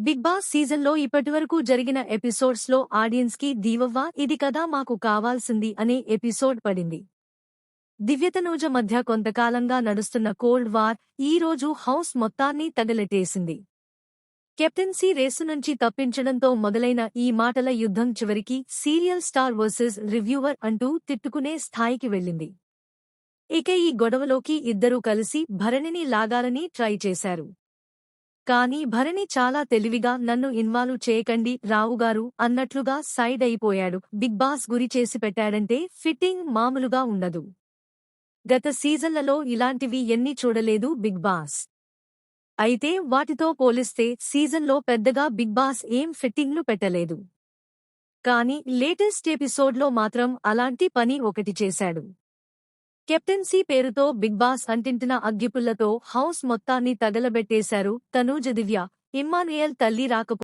Big boss సీజన్లో ఇప్పటివరకు జరిగిన ఎపిసోడ్స్లో ఆడియన్స్కి దీవవ్వ ఇది కదా మాకు కావాల్సింది అనే ఎపిసోడ్ పడింది. దివ్యతనూజ మధ్య కొంతకాలంగా నడుస్తున్న కోల్డ్ వార్ ఈ రోజు హౌస్ మొత్తాన్ని తగలెట్టేసింది. కెప్టెన్సీ రేసు నుంచి తప్పించడంతో మొదలైన ఈ మాటల యుద్ధం చివరికి సీరియల్ స్టార్ వర్సెస్ రివ్యూవర్ అంటూ తిట్టుకునే స్థాయికి వెళ్ళింది. ఇక ఈ గొడవలోకి ఇద్దరూ కలిసి భరణిని లాగాలని ట్రై చేశారు. కానీ భరణి చాలా తెలివిగా నన్ను ఇన్వాల్వ్ చేయకండి రావుగారు అన్నట్లుగా సైడ్ అయిపోయాడు. బిగ్ బాస్ గురి చేసి పెట్టాడంటే ఫిట్టింగ్ మామూలుగా ఉండదు. గత సీజన్లలో ఇలాంటివి ఎన్ని చూడలేదు బిగ్ బాస్. అయితే వాటితో పోలిస్తే సీజన్లో పెద్దగా బిగ్ బాస్ ఏం ఫిట్టింగ్లు పెట్టలేదు. కానీ లేటెస్ట్ ఎపిసోడ్లో మాత్రం అలాంటి పని ఒకటి చేశాడు. కెప్టెన్సీ పేరుతో బిగ్ బాస్ అంటింటిన అగ్గిపుల్లతో హౌస్ మొత్తాన్ని తగలబెట్టేశారు తనూజ దివ్య. ఇమ్మానుయేల్ తల్లి రాకపో